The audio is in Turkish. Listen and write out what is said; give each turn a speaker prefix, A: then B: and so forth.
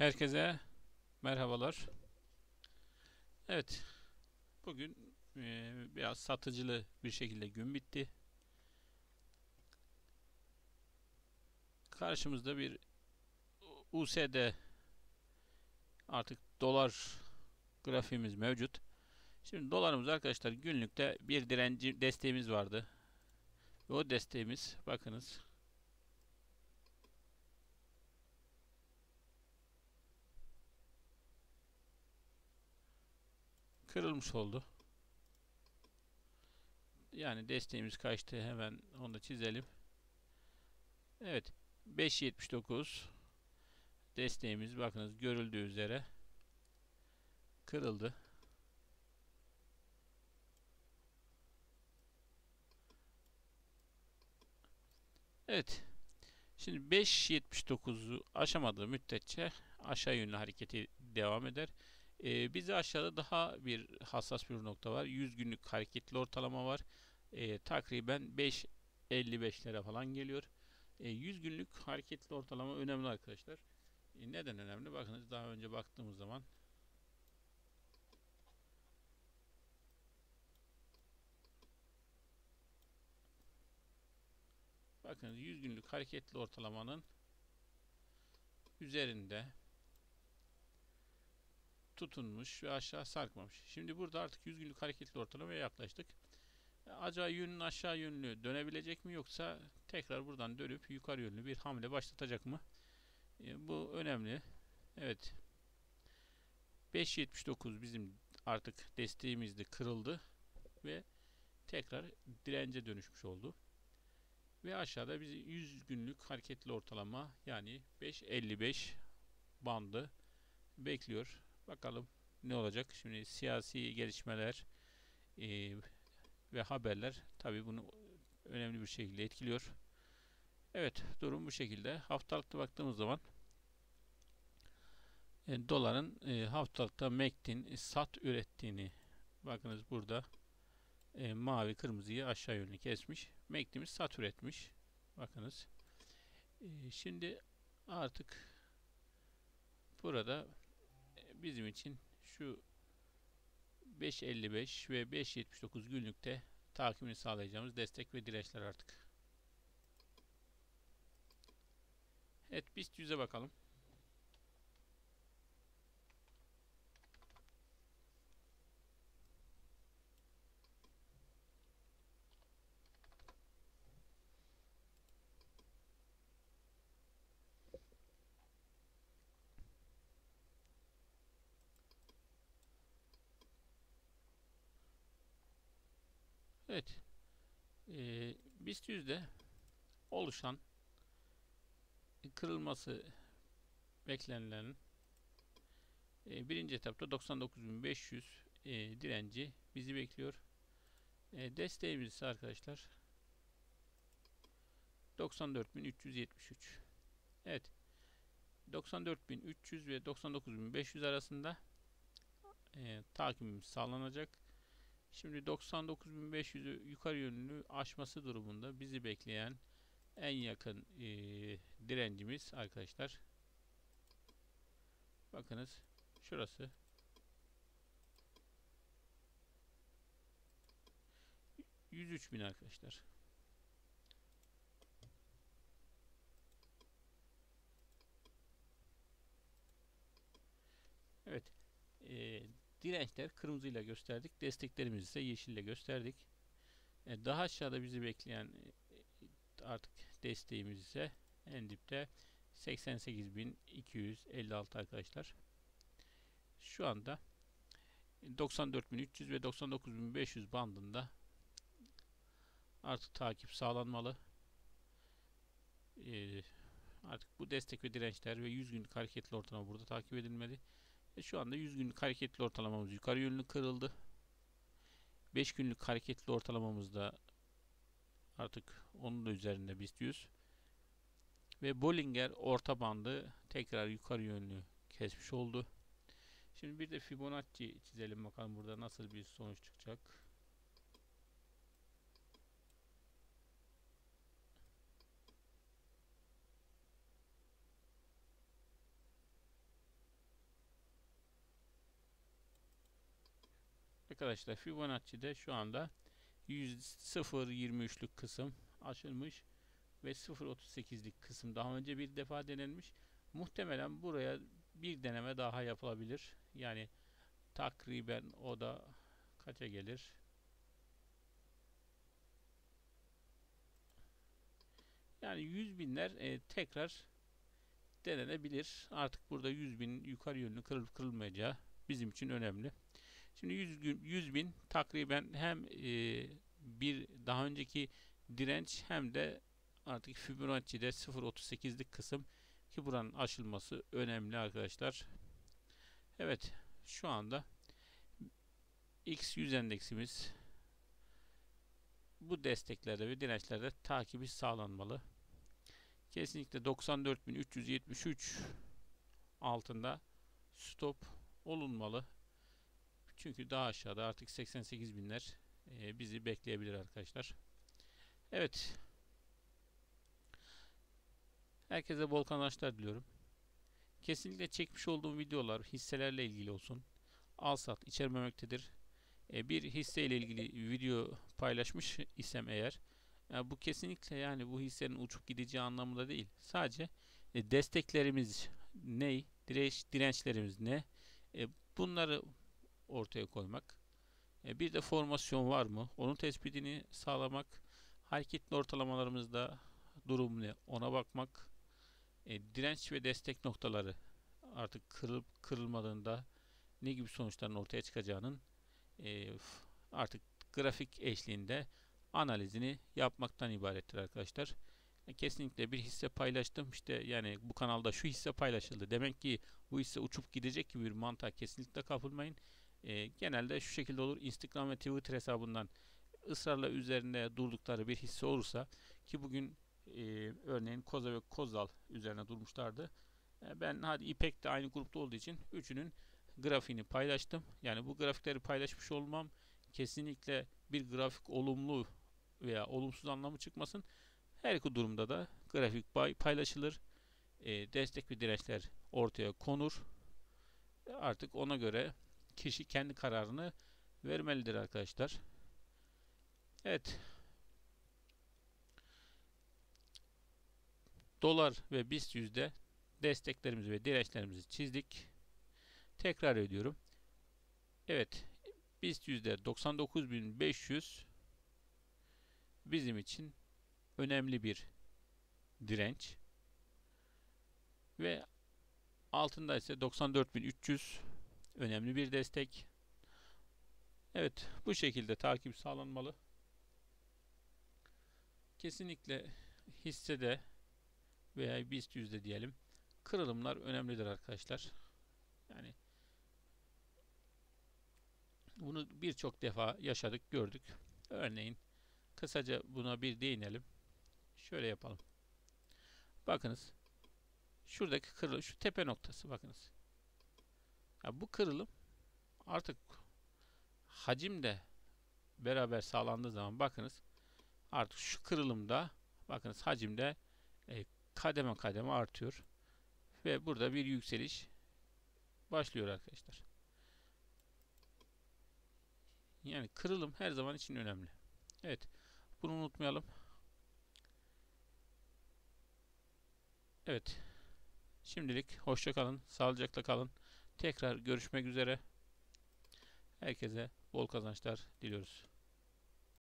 A: Herkese merhabalar. Evet, bugün e, biraz satıcılı bir şekilde gün bitti. Karşımızda bir USD artık dolar grafiğimiz mevcut. Şimdi dolarımız arkadaşlar günlükte bir direnci desteğimiz vardı. Ve o desteğimiz bakınız kırılmış oldu. Yani desteğimiz kaçtı hemen onu da çizelim. Evet 5.79 desteğimiz bakınız görüldüğü üzere kırıldı. Evet. Şimdi 5.79'u aşamadığı müddetçe aşağı yönlü hareketi devam eder. Ee, bize aşağıda daha bir hassas bir nokta var. 100 günlük hareketli ortalama var. Ee, takriben 5.55'lere falan geliyor. Ee, 100 günlük hareketli ortalama önemli arkadaşlar. Ee, neden önemli? Bakınız daha önce baktığımız zaman Bakınız 100 günlük hareketli ortalamanın üzerinde tutunmuş ve aşağı sarkmamış. Şimdi burada artık 100 günlük hareketli ortalamaya yaklaştık. Acaba yönün aşağı yönlü dönebilecek mi yoksa tekrar buradan dönüp yukarı yönlü bir hamle başlatacak mı? E, bu önemli. Evet. 5.79 bizim artık desteğimizde kırıldı ve tekrar dirence dönüşmüş oldu. Ve aşağıda bizi 100 günlük hareketli ortalama yani 5.55 bandı bekliyor. Bakalım ne olacak. Şimdi siyasi gelişmeler e, ve haberler tabii bunu önemli bir şekilde etkiliyor. Evet durum bu şekilde. Haftalıkta baktığımız zaman e, doların e, haftalıkta MACD'in sat ürettiğini bakınız burada e, mavi kırmızıyı aşağı yönlü kesmiş. MACD'imiz sat üretmiş. Bakınız. E, şimdi artık burada bizim için şu 5.55 ve 5.79 günlükte takibini sağlayacağımız destek ve dirençler artık. Evet BIST 100'e bakalım. Evet. Ee, BIST yüzde oluşan kırılması beklenilen e, birinci etapta 99.500 e, direnci bizi bekliyor. E, desteğimiz ise arkadaşlar 94.373 Evet 94.300 ve 99.500 arasında e, takibimiz sağlanacak. Şimdi 99.500'ü yukarı yönlü aşması durumunda bizi bekleyen en yakın e, direncimiz arkadaşlar. Bakınız şurası. Bin arkadaşlar. Evet. E, Dirençler kırmızıyla gösterdik. Desteklerimizi ise yeşille gösterdik. E, daha aşağıda bizi bekleyen e, artık desteğimiz ise en dipte 88.256 arkadaşlar. Şu anda 94.300 ve 99.500 bandında artık takip sağlanmalı. Ee, artık bu destek ve dirençler ve 100 günlük hareketli ortalama burada takip edilmeli. E şu anda 100 günlük hareketli ortalamamız yukarı yönlü kırıldı. 5 günlük hareketli ortalamamız da artık onun da üzerinde BIST 100. Ve Bollinger orta bandı tekrar yukarı yönlü kesmiş oldu. Şimdi bir de Fibonacci çizelim bakalım burada nasıl bir sonuç çıkacak. Arkadaşlar Fibonacci'de şu anda 0.23'lük kısım aşılmış ve 0.38'lik kısım daha önce bir defa denenmiş. Muhtemelen buraya bir deneme daha yapılabilir. Yani takriben o da kaça gelir? Yani 100 binler e, tekrar denenebilir. Artık burada 100 bin yukarı yönlü kırılıp kırılmayacağı bizim için önemli. Şimdi 100, gün, 100 bin takriben hem e, bir daha önceki direnç hem de artık Fibonacci'de 0.38'lik kısım ki buranın aşılması önemli arkadaşlar. Evet şu anda X100 endeksimiz bu desteklerde ve dirençlerde takibi sağlanmalı. Kesinlikle 94.373 altında stop olunmalı. Çünkü daha aşağıda artık 88 binler e, bizi bekleyebilir arkadaşlar. Evet. Herkese bol kazançlar diliyorum. Kesinlikle çekmiş olduğum videolar hisselerle ilgili olsun. Al sat içermemektedir. E, bir hisse ile ilgili video paylaşmış isem eğer e, bu kesinlikle yani bu hissenin uçup gideceği anlamında değil. Sadece desteklerimiz ne? Direnç, dirençlerimiz ne? Bunları ortaya koymak. E, bir de formasyon var mı? Onun tespitini sağlamak. Hareketli ortalamalarımızda durum ne? Ona bakmak. E, direnç ve destek noktaları artık kırılıp kırılmadığında ne gibi sonuçların ortaya çıkacağının e, artık grafik eşliğinde analizini yapmaktan ibarettir arkadaşlar. E, kesinlikle bir hisse paylaştım. İşte yani bu kanalda şu hisse paylaşıldı. Demek ki bu hisse uçup gidecek gibi bir mantığa kesinlikle kapılmayın. E, genelde şu şekilde olur. Instagram ve Twitter hesabından ısrarla üzerinde durdukları bir hisse olursa ki bugün e, örneğin Koza ve Kozal üzerine durmuşlardı. E, ben hadi İpek de aynı grupta olduğu için üçünün grafiğini paylaştım. Yani bu grafikleri paylaşmış olmam kesinlikle bir grafik olumlu veya olumsuz anlamı çıkmasın. Her iki durumda da grafik paylaşılır. E, destek ve dirençler ortaya konur. E, artık ona göre kişi kendi kararını vermelidir arkadaşlar. Evet. Dolar ve BIST yüzde desteklerimizi ve dirençlerimizi çizdik. Tekrar ediyorum. Evet. BIST yüzde 99.500 bizim için önemli bir direnç. Ve altında ise 94.300 önemli bir destek. Evet bu şekilde takip sağlanmalı. Kesinlikle hissede veya BIST yüzde diyelim kırılımlar önemlidir arkadaşlar. Yani bunu birçok defa yaşadık, gördük. Örneğin kısaca buna bir değinelim. Şöyle yapalım. Bakınız. Şuradaki kırılım, şu tepe noktası bakınız. Ya bu kırılım artık hacimde beraber sağlandığı zaman bakınız artık şu kırılımda bakınız hacimde e, kademe kademe artıyor. Ve burada bir yükseliş başlıyor arkadaşlar. Yani kırılım her zaman için önemli. Evet. Bunu unutmayalım. Evet. Şimdilik hoşça kalın. Sağlıcakla kalın. Tekrar görüşmek üzere. Herkese bol kazançlar diliyoruz.